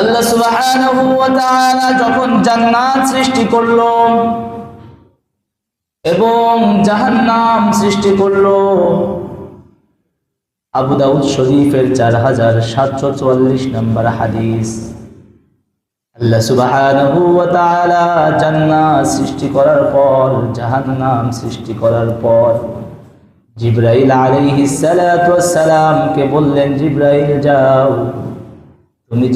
আল্লাহ সুবহানাহু ওয়া তাআলা যখন জান্নাত সৃষ্টি করল এবং জাহান্নাম সৃষ্টি করল, আবু দাউদ শরীফের চার হাজার সাতশো চুয়াল্লিশ নম্বর হাদিস, আল্লাহ সুবহানাহু ওয়া তাআলা জান্নাত সৃষ্টি করার পর, জাহান্নাম সৃষ্টি করার পর জিব্রাইল আলাইহিস সালাতু ওয়াস সালামকে বললেন, জিব্রাইল, যাও।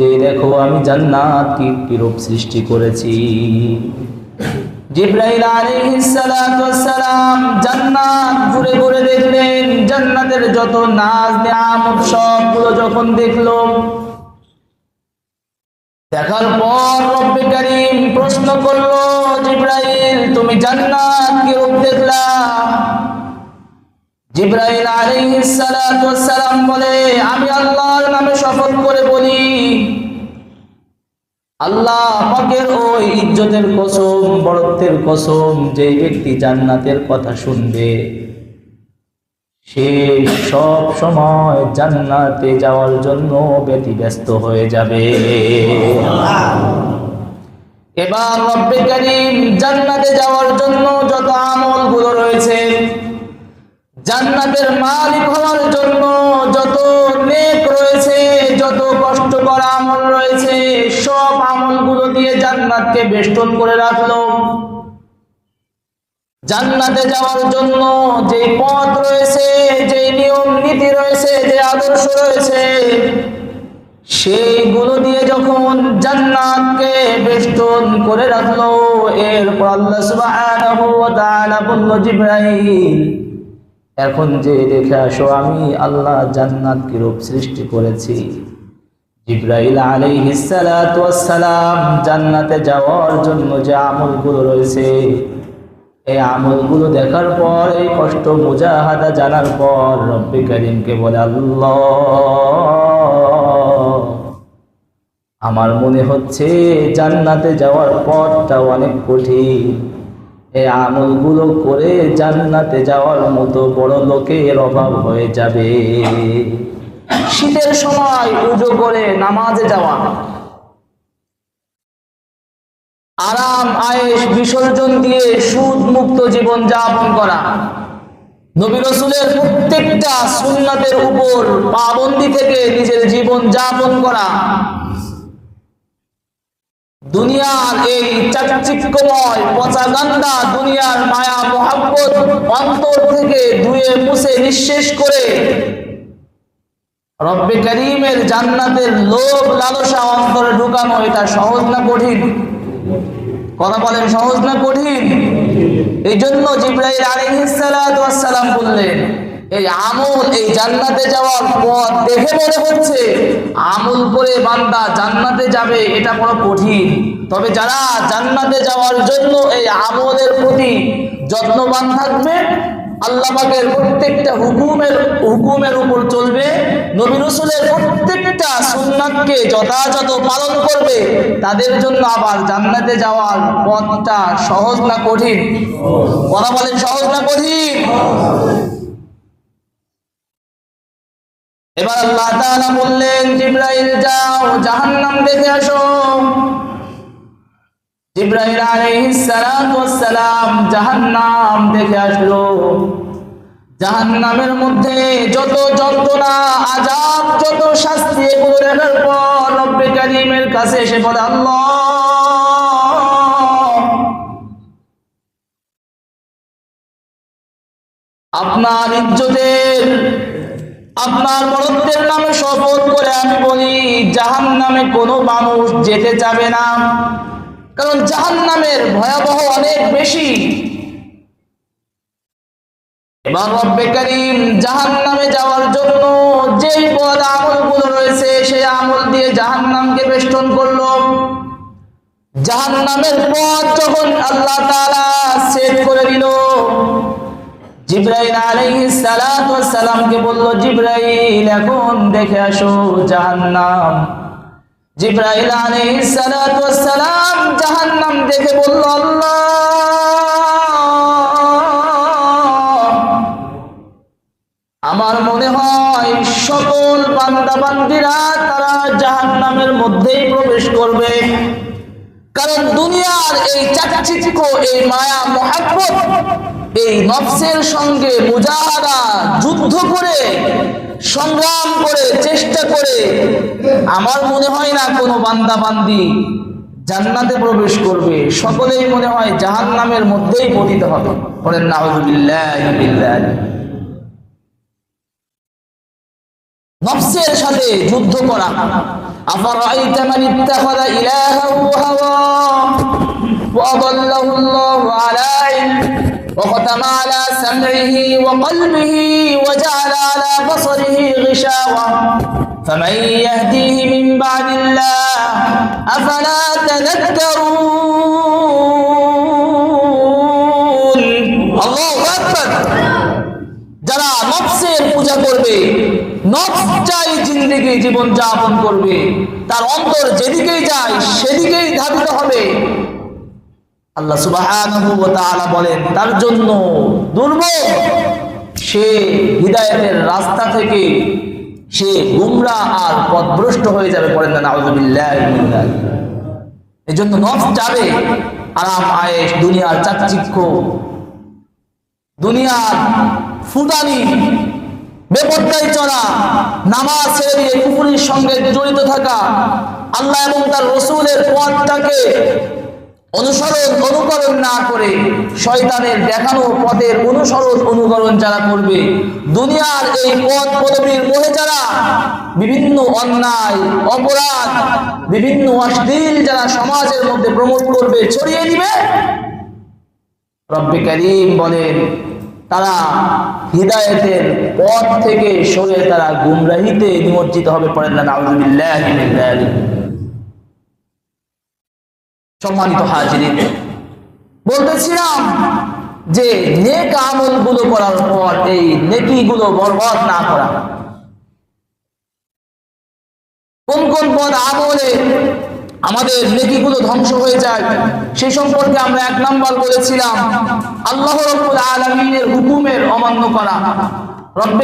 যে দেখো আমি জান্নাত কি কিরূপ সৃষ্টি করেছি। জিব্রাইল সালাম জান্নাত ঘুরে ঘুরে দেখলেন, জান্নাতের যত নাজ নিয়ামত সবগুলো যখন দেখল, দেখার পর রব্বে করিম প্রশ্ন করল, জিব্রাইল, তুমি জান্নাত কিরূপ দেখলা? জিব্রাইল সালাম বলে, আমি আল্লাহর নামে শপথ করে বলি, আল্লাহ পাকের ওই ইজ্জতের কসম বড়ত্বের কসম যে ব্যক্তি জান্নাতের কথা শুনবে, সে সব সময় জান্নাতে যাওয়ার জন্য ব্যতিব্যস্ত হয়ে যাবে। এবার রব্বে করিম জান্নাতে যাওয়ার জন্য যত আমলগুলো রয়েছে জান্নাতের মালিক হওয়ার জন্য যত নেক রয়েছে, যত কষ্টকর আমল রয়েছে, সব আমলগুলো দিয়ে জান্নাতকে বেষ্টন করে রাখল। জান্নাতে যাওয়ার জন্য যে পথ রয়েছে যে নিয়ম নীতি রয়েছে, যে আদর্শ রয়েছে, সেইগুলো দিয়ে যখন জান্নাতকে বেষ্টন করে রাখল, এরপর আল্লাহ সুবহানাহু ওয়া তাআলা বলল, জিবরাইল এখন যে দেখে আসো, আমি আল্লাহ জান্নাত কিরূপ সৃষ্টি করেছি। ওয়াস সালাম জান্নাতে যাওয়ার জন্য যে আমলগুলো রয়েছে, এই আমলগুলো দেখার পর, এই কষ্ট মুজাহাদা জানার পর রব্বি করিমকে বলে, আল্লাহ, আমার মনে হচ্ছে জান্নাতে যাওয়ার পথটা অনেক কঠিন। এই আমলগুলো করে জান্নাতে যাওয়ার মতো বড় লোকের অভাব হয়ে যাবে। শীতের সময় উজু করে নামাজে যাওয়া। আরাম, আয়েশ, বিসর্জন দিয়ে সুদ মুক্ত জীবন যাপন করা। নবী রসুলের প্রত্যেকটা সুন্নাতের উপর পাবন্দি থেকে নিজের জীবন যাপন করা। দুনিয়ার এই চাকচিক্যময় পচা গান্দা দুনিয়ার মায়া মোহাব্বত অন্তর থেকে ধুয়ে মুছে নিঃশেষ করে রব্বে করিমের জান্নাতের লোভ লালসা অন্তরে ঢুকানো এটা সহজ না কঠিন? কথা বলেন সহজ না কঠিন? এই জন্য জিব্রাইল আলাইহিস সালাতু ওয়াস সালাম বললেন এই আমল, এই জান্নাতে যাওয়ার পথ দেখে মনে হচ্ছে আমল করে বান্দা জান্নাতে যাবে, এটা বড় কঠিন। তবে যারা জান্নাতে যাওয়ার জন্য এই আমলের প্রতি যত্নবান থাকবে, আল্লাহ পাকের প্রত্যেকটা হুকুমের হুকুমের উপর চলবে, নবী রসুলের প্রত্যেকটা সুন্নাতকে যথাযথ পালন করবে, তাদের জন্য আবার জান্নাতে যাওয়ার পথটা সহজ না কঠিন? কথা বলেন সহজ না কঠিন? এবার আল্লাহ তাআলা বললেন, জিব্রাইল যাও, জাহান্নাম দেখে আসো। জিব্রাইল আলাইহিস সালাতু সালাম জাহান্নাম দেখে আসলো। জাহান্নামের মধ্যে যত যন্ত্রণা, আযাব, যত শাস্তি, এগুলো দেখার পর রব্বে কারীমের কাছে এসে বলে, আল্লাহ, আপনার ইজ্জতের আপনার বরত্বের নামে শপথ করে আমি বলি জাহান নামে কোনো মানুষ যেতে চাবে না। কারণ জাহান নামের ভয়াবহ অনেক বেশি। জাহান নামে যাওয়ার জন্য যেই পদ আমলগুলো রয়েছে, সেই আমল দিয়ে জাহান নামকে বেষ্টন করল। জাহান নামের পথ যখন আল্লাহ তাআলা সেট করে দিল জিব্রাইল আলাইহিস সালাতু সালামকে বলল, জিব্রাইল, এখন দেখে আসো জাহান্নাম। জিব্রাইল আলাইহিস সালাতু সালাম জাহান্নাম দেখে বলল, আল্লাহ, আমার মনে হয় সকল বান্দা বান্দিরা তারা জাহান্নামের মধ্যেই প্রবেশ করবে। কারণ দুনিয়ার এই চাকচিক্য, এই মায়া, মহাব্বত, এই নফসের সঙ্গে মুজাহাদা, যুদ্ধ করে, সংগ্রাম করে, চেষ্টা করে, আমার মনে হয় না কোনো বান্দা বান্দি জান্নাতে প্রবেশ করবে। সকলেই মনে হয় জাহান্নামের মধ্যেই পতিত হবে। বলেন বিল্লাহি নফসের সাথে যুদ্ধ করা أفرأيت من اتخذ إلهه هواه وأضله الله على علم وختم على سمعه وقلبه وجعل على بصره غشاوة. فمن يهديه من بعد الله أفلا تذكرون؟ জিন্দিগি জীবন যাপন করবে, তার অন্তর যেদিকেই যায়, সেদিকেই ধাবিত হবে আল্লাহ তাআলা বলেন, তার জন্য দুর্ভোগ, সে হৃদায়তের রাস্তা থেকে সে গুমরা আর পথভ্রষ্ট হয়ে যাবে পড়েন না যালিক। এজন্য নফস যাবে আরাম আয়েশ, দুনিয়ার চাকচিক্য, দুনিয়ার ফুটানি বেপত্তায় চলা নামাজ ছেড়ে দিয়ে কুকুরের সঙ্গে জড়িত থাকা, আল্লাহ এবং তার রসুলের পথটাকে অনুসরণ, অনুকরণ না করে শয়তানের দেখানো পথের অনুসরণ, অনুকরণ যারা করবে, দুনিয়ার এই পথ পদবীর মোহে যারা, বিভিন্ন অন্যায়, অপরাধ, বিভিন্ন অশ্লীল যারা সমাজের মধ্যে প্রমোট করবে, ছড়িয়ে দিবে। রব্বে বলেন তারা হৃদায়তের পথ থেকে সরে তারা গুমরাহিতে নিমজ্জিত হবে পড়েন না সম্মানিত হাজিরিন, বলতেছিলাম যে নেক আমলগুলো করার পর, এই নেকি গুলো বরবাদ না করা। কোন কোন পদ আমলে আমাদের নেকিগুলো ধ্বংস হয়ে যায়। সে সম্পর্কে আমরা এক নাম্বার বলেছিলাম, আল্লাহ রব্বুল আলমিনের হুকুমের অমান্য করা।